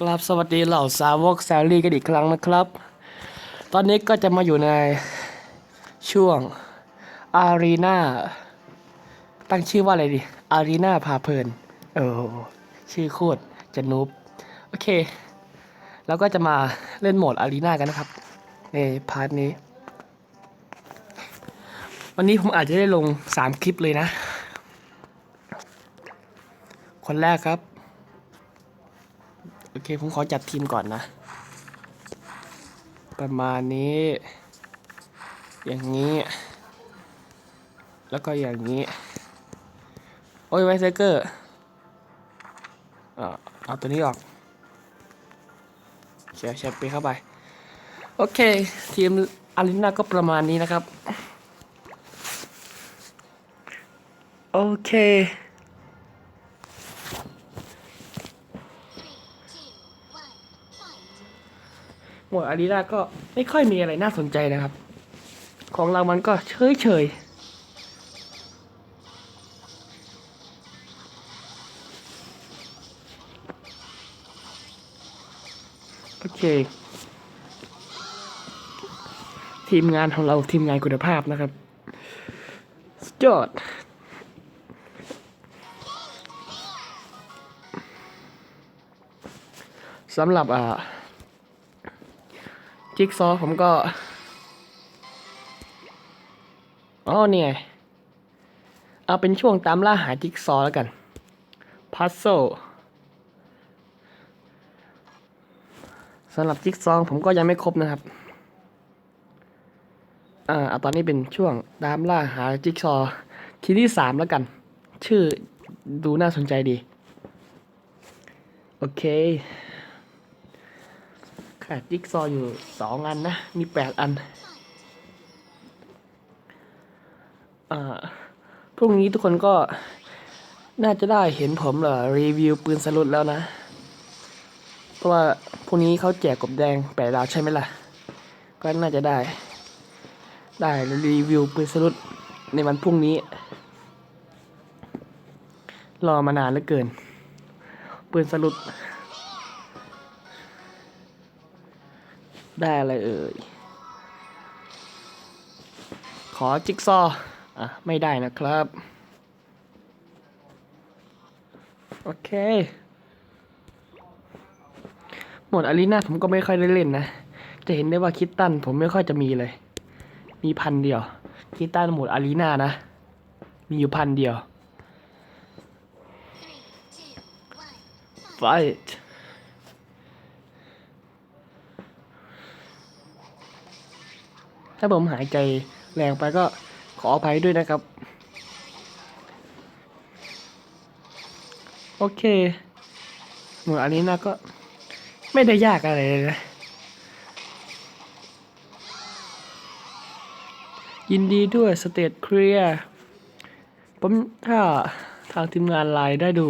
กราบสวัสดีเหล่าสาวกแซลลี่กันอีกครั้งนะครับ ตอนนี้ก็จะมาอยู่ในช่วงอารีนาตั้งชื่อว่าอะไรดี อารีนาพาเพลิน เออ ชื่อโคตรจะนุบโอเค แล้วก็จะมาเล่นโหมดอารีนากันนะครับ ในพาร์ทนี้ วันนี้ผมอาจจะได้ลง 3 คลิปเลยนะ คนแรกครับ โอเค ผมขอจัดทีมก่อนนะ ประมาณนี้ อย่างนี้ แล้วก็อย่างนี้ โอ้ยไวเซเกอร์เอาเอาตัวนี้ออกเชียร์เชียร์ไปเข้าไป โอเค ทีมอาริน่าก็ประมาณนี้นะครับ โอเค วดอารีนาก็ไม่ค่อยมีอะไรน่าสนใจนะครับ ของเรามันก็เฉยเฉยโอเค ทีมงานของเราทีมงานคุณภาพนะครับสุดยอดสำหรับอ่า จิ๊กซอผมก็อ๋อเนี่ยเอาเป็นช่วงตามล่าหาจิ๊กซอแล้วกันพัซโซสำหรับจิ๊กซอผมก็ยังไม่ครบนะครับ อ่าเอาตอนนี้เป็นช่วงตามล่าหาจิ๊กซอว์ทีที่สามแล้วกัน ชื่อดูน่าสนใจดี โอเค ขาดจิ๊กซออยู่สองอันนะ มีแปดอันอ่าพรุ่งนี้ทุกคนก็น่าจะได้เห็นผมเหรอรีวิวปืนสลุดแล้วนะ เพราะว่าพรุ่งนี้เขาแจกกบแดงแปดดาวใช่ไหมล่ะ ก็น่าจะได้ ได้รีวิวปืนสลุดในวันพรุ่งนี้ รอมานานเหลือเกิน ปืนสลุด ได้อะไรเอ่ย ขอจิ๊กซออะ ไม่ได้นะครับ โอเค หมดอารีนาผมก็ไม่ค่อยได้เล่นนะ จะเห็นได้ว่าคิตตันผมไม่ค่อยจะมีเลย มีพันเดียว คิตตันหมดอารีนานะ มีอยู่พันเดียว fight ถ้าผมหายใจแรงไปก็ขออภัยด้วยนะครับ โอเคหมวดอันนี้นะก็ไม่ได้ยากอะไรเลยนะ ยินดีด้วยสเตตเคลียร์ผมถ้าทางทีมงานไลน์ได้ดู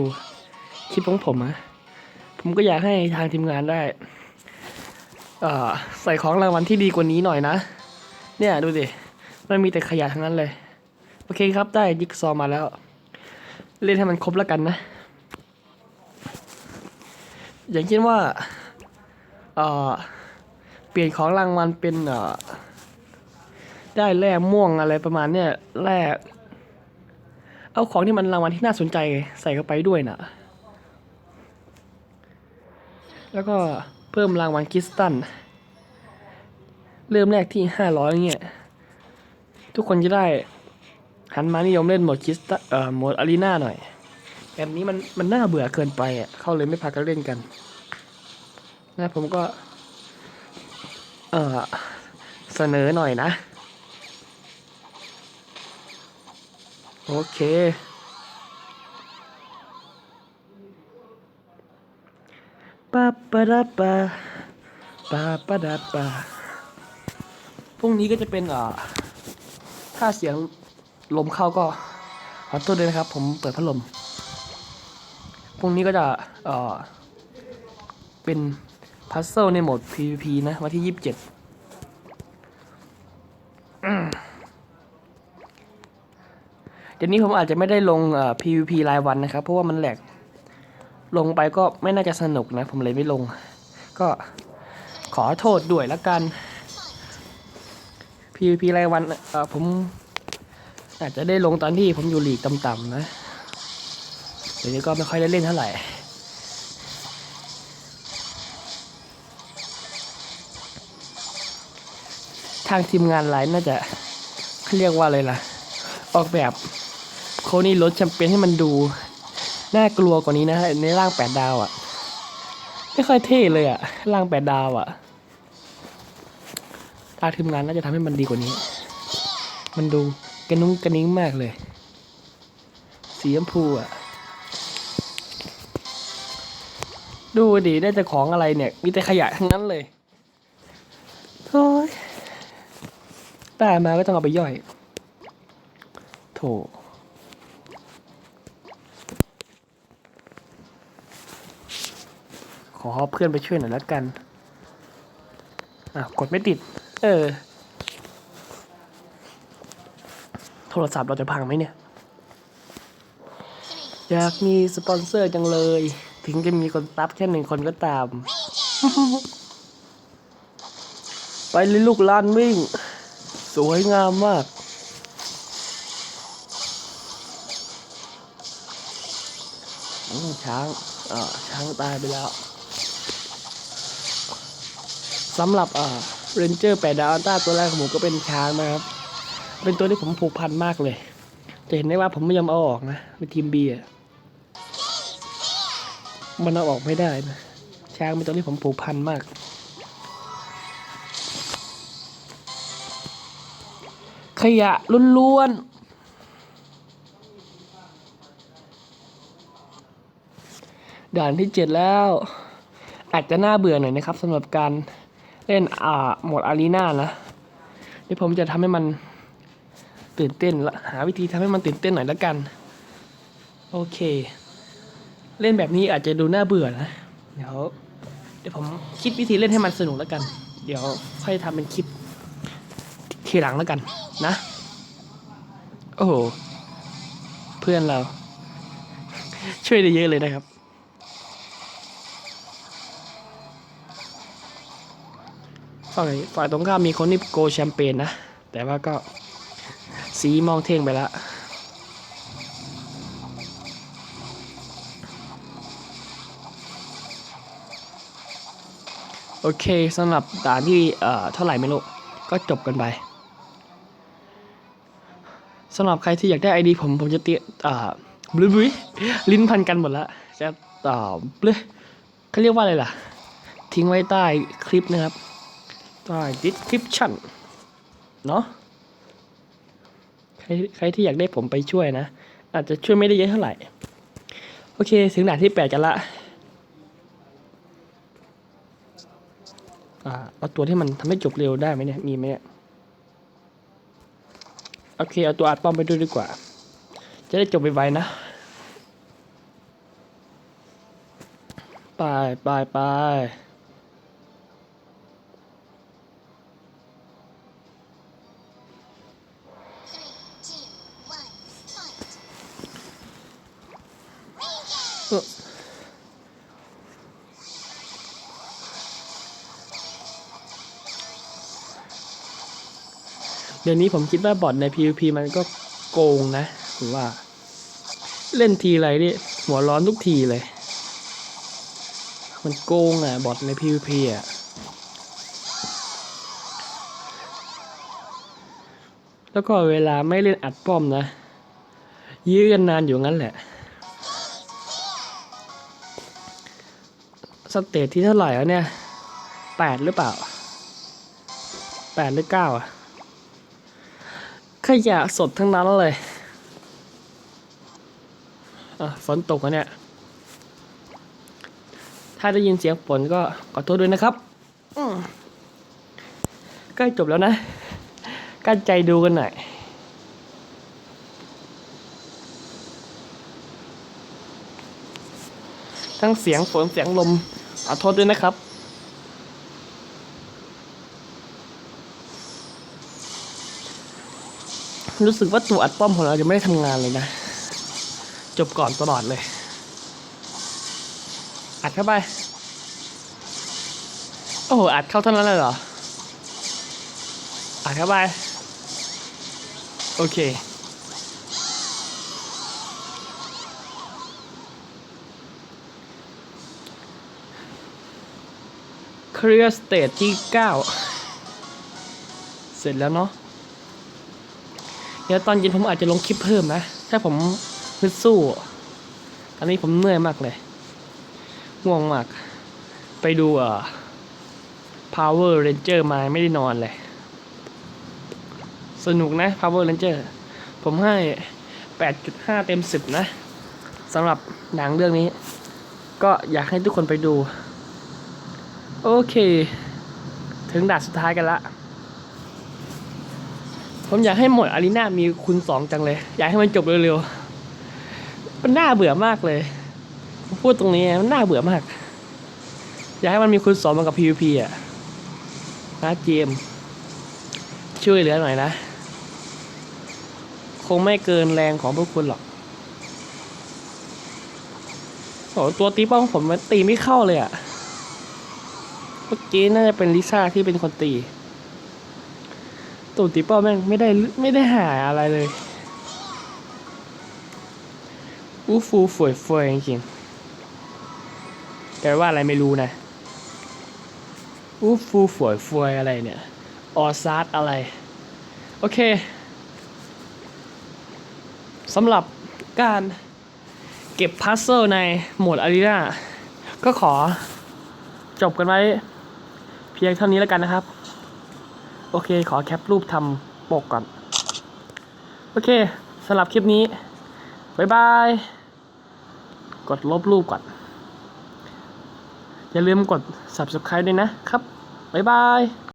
คลิปของผมอะผมก็อยากให้ทางทีมงานได้ใส่ของรางวัลที่ดีกว่านี้หน่อยนะ เนี่ยดูดิมันมีแต่ขยะทั้งนั้นเลย โอเคครับได้ยิกซอมาแล้ว เล่นให้มันครบแล้วกันนะ อย่างเช่นว่าเอ่อเปลี่ยนของรางวัลเป็นเอ่อได้แร่ม่วงอะไรประมาณเนี้ยแร่เอาของที่มันรางวัลที่น่าสนใจใส่เข้าไปด้วยนะแล้วก็เพิ่มรางวัลคริสตัล เริ่มแรกที่ห้าร้อยเงี้ย ทุกคนจะได้ หันมานิยมเล่นโหมดคิสตเอ่อโหมดอารีนาหน่อย แบบนี้มันมันน่าเบื่อเกินไปอะเขาเลยไม่พากันเล่นกันนะผมก็ เอ่อ เสนอหน่อยนะ โอเคปะปะดะปะปะปะดะปะ พรุ่งนี้ก็จะเป็นอ่อถ้าเสียงลมเข้าก็ขอโทษด้วยนะครับ ผมเปิดพัดลมพรุ่งนี้ก็จะเอ่อเป็นพัซเซิลในโหมด PVP นะ วันที่27อืมเดี๋ยวนี้ผมอาจจะไม่ได้ลงอ่อ PVP รายวันนะครับ เพราะว่ามันแหลก ลงไปก็ไม่น่าจะสนุกนะ ผมเลยไม่ลง ก็ขอโทษด้วยละกัน PVP รายวันเอ่อผมอาจจะได้ลงตอนที่ผมอยู่ลีกต่ำๆนะเดี๋ยวนี้ก็ไม่ค่อยได้เล่นเท่าไหร่ทางทีมงานไลน์น่าจะเขาเรียกว่าอะไรล่ะ ออกแบบโคนี่รถแชมเปี้ยนให้มันดู น่ากลัวกว่านี้นะในร่างแปดดาวอะ่ะ ไม่ค่อยเท่เลยอะ่ะ ร่างแปดดาวอะ่ะ ทาทีมงานน่าจะทำให้มันดีกว่านี้ มันดูกระนุ้งกระนิ้งมากเลย สีชมพูอะ่ะ ดูดิได้แต่ของอะไรเนี่ย มีแต่ขยะทั้งนั้นเลยโอ้ยได้มาก็ต้องเอาไปย่อย โถขอเพื่อนไปช่วยหน่อยแล้วกัน อะ กดไม่ติด ออ โทรศัพท์เราจะพังไหมเนี่ย อยากมีสปอนเซอร์จังเลย ถึงจะมีคนซับแค่หนึ่งคนก็ตาม ไปเลยลูกลานวิ่ง สวยงามมากอืมช้างอ่าช้างตายไปแล้วสำหรับอ่า เรนเจอร์แปดดาวอัลต้าตัวแรกของผมก็เป็นช้างนะครับ เป็นตัวที่ผมผูกพันมากเลยจะเห็นได้ว่าผมไม่ยอมเอาออกนะในทีมบีอะมันเอาออกไม่ได้นะช้างเป็นตัวที่ผมผูกพันมาก ขยะล้วนๆด่านที่เจ็ดแล้ว อาจจะน่าเบื่อหน่อยนะครับสำหรับการ เล่นอ่าโหมดอารีนานะเดี๋ยวผมจะทำให้มันตื่นเต้นละหาวิธีทำให้มันตื่นเต้นหน่อยละกัน โอเค เล่นแบบนี้อาจจะดูน่าเบื่อนะเดี๋ยวเดี๋ยวผมคิดวิธีเล่นให้มันสนุกแล้วกัน เดี๋ยวค่อยทำเป็นคลิปทีหลังแล้วกันนะ โอ้โห เพื่อนเรา ช่วยได้เยอะเลยนะครับ ฝ่ายฝ่ายตรงข้ามมีคนที่โกแชมเปญนะ แต่ว่าก็สีมองเท่งไปแล้วโอเคสำหรับด่านที่เอ่อเท่าไหร่ไม่รู้ ก็จบกันไปสำหรับใครที่อยากได้ไอดีผมผมจะเตียอ่าบลุยบลุยลิ้นพันกันหมดแล้วจะตอบเลยเขาเรียกว่าอะไรล่ะ ทิ้งไว้ใต้คลิปนะครับ ใต้ description เนาะใครใครที่อยากได้ผมไปช่วยนะ อาจจะช่วยไม่ได้เยอะเท่าไหร่ โอเค ถึงด่านที่แปดกันละอ่าเอาตัวที่มันทำให้จบเร็วได้ไหมเนี่ย มีไหมเนี่ย โอเค เอาตัวอัดป้อมไปด้วยดีกว่า จะได้จบไวๆนะไปไปไป เดี๋ยวนี้ผมคิดว่าบอทใน PVP มันก็โกงนะผมว่า เล่นทีไรนี่หัวร้อนทุกทีเลย มันโกงอะ บอทใน PVP อะแล้วก็เวลาไม่เล่นอัดป้อมนะ ยื้อกันนานอยู่งั้นแหละ สเตจที่เท่าไหร่แล้วเนี่ยแปดหรือเปล่าแปดหรือเก้าอะขยะสดทั้งนั้นเลยอะฝนตกแล้วเนี่ย ถ้าได้ยินเสียงฝนก็ขอโทษด้วยนะครับอืมใกล้จบแล้วนะกั้นใจดูกันหน่อยทั้งเสียงฝนเสียงลม ขอโทษด้วยนะครับ รู้สึกว่าตัวอัดป้อมของเราจะไม่ได้ทำงานเลยนะ จบก่อนตลอดเลย อัดเข้าไป โอ้โห อัดเข้าเท่านั้นเลยเหรอ อัดเข้าไป โอเค ลียร์สเตจที่ 9 เสร็จแล้วเนาะเดี๋ยวตอนเย็นผมอาจจะลงคลิปเพิ่มนะ ถ้าผมฮึดสู้ตอนนี้ผมเหนื่อยมากเลย ง่วงมาก ไปดูอ่อ Power Ranger มาไม่ได้นอนเลย สนุกนะ Power Ranger ผมให้ 8.5 เต็ม 10 นะสำหรับหนังเรื่องนี้ ก็อยากให้ทุกคนไปดู โอเค ถึงด่านสุดท้ายกันละ ผมอยากให้หมดอารีนามีคูณสองจังเลย อยากให้มันจบเร็วๆ มันน่าเบื่อมากเลย ผมพูดตรงนี้มันน่าเบื่อมาก อยากให้มันมีคูณสองเหมันกับ PVP อะนะเจม ช่วยเหลือหน่อยนะ คงไม่เกินแรงของพวกคุณหรอกโอ้ตัวตีป้องผมมันตีไม่เข้าเลยอะ เมื่อกี้น่าจะเป็นลิซ่าที่เป็นคนตี ตูดตีเป้าแม่งไม่ได้ไม่ได้หาอะไรเลยอู้ฟูฝวยฟวยจริงๆแต่ว่าอะไรไม่รู้นะอู้ฟูฝวยฟวยอะไรเนี่ย ออซาร์ดอะไร โอเคสำหรับการเก็บพัซเซิลในโหมดอารีนาก็ขอจบกันไว้ เพียงเท่านี้แล้วกันนะครับ โอเค ขอแคปรูปทำปกก่อน โอเคสำหรับคลิปนี้ บ๊ายบาย กดลบรูปก่อน อย่าลืมกด subscribe ด้วยนะครับ บ๊ายบาย